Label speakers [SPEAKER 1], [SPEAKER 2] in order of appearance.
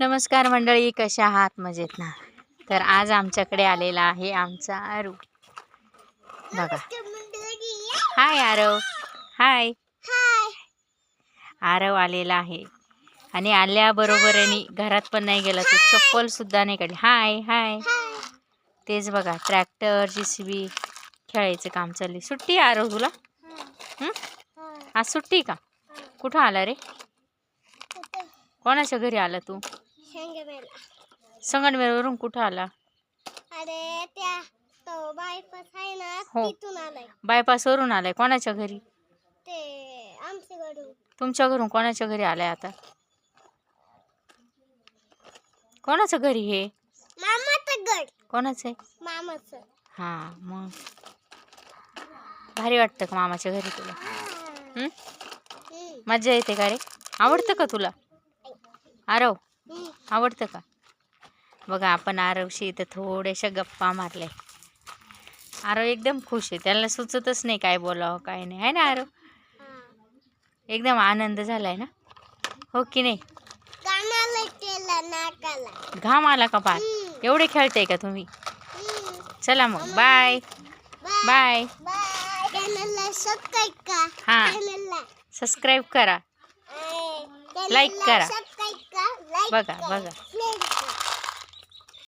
[SPEAKER 1] नमस्कार मंडळी कशा आहात? मजेत ना? तर आज आमच्याकडे आलेला आहे आमचा आरू. बघा. हाय आरव. हाय. आरव आलेला आहे. आणि आल्याबरोबर आणि घरात पण नाही गेला तो चप्पल सुद्धा नाही काढली. हाय हाय. तेच बघा ट्रॅक्टर जी सी बी खेळायचं काम चालले सुट्टी आरव तुला? आज सुट्टी का? कुठं आला रे? कोणाच्या घरी आला तू? संगमनेरवरून कुठं आला?
[SPEAKER 2] अरे त्या तो बायपास आहे ना
[SPEAKER 1] हो.
[SPEAKER 2] तिथून आलाय.
[SPEAKER 1] बायपासवरून आलाय. कोणाच्या घरी?
[SPEAKER 2] ते आमच्याकडून
[SPEAKER 1] तुमच्या घरून कोणाच्या घरी आलाय आता? कोणाचं घरी हे?
[SPEAKER 2] मामाचं गड
[SPEAKER 1] कोणाचं आहे?
[SPEAKER 2] मामाचं.
[SPEAKER 1] हां मग. भारी वाटतं का मामाच्या घरी तुला? हं?
[SPEAKER 2] हम्म,
[SPEAKER 1] मजा येते का रे? आवडतं का तुला? आरव. आवडतं का? बघा आपण आरवशी इथं थोड्याशा गप्पा मारल्या. आरव एकदम खुश आहे. त्याला सुचतच नाही काय बोलावं काय नाही. आहे ना आरव. एकदम आनंद झालाय ना? हो की नाही? घाम आला का पार एवढे खेळताय का तुम्ही. चला मग बाय बाय
[SPEAKER 2] सबस्क्राईब
[SPEAKER 1] हा. करा. Like करा.
[SPEAKER 2] सबस्क्राईब का लाईक
[SPEAKER 1] बघा, बघा.
[SPEAKER 2] शेअर करा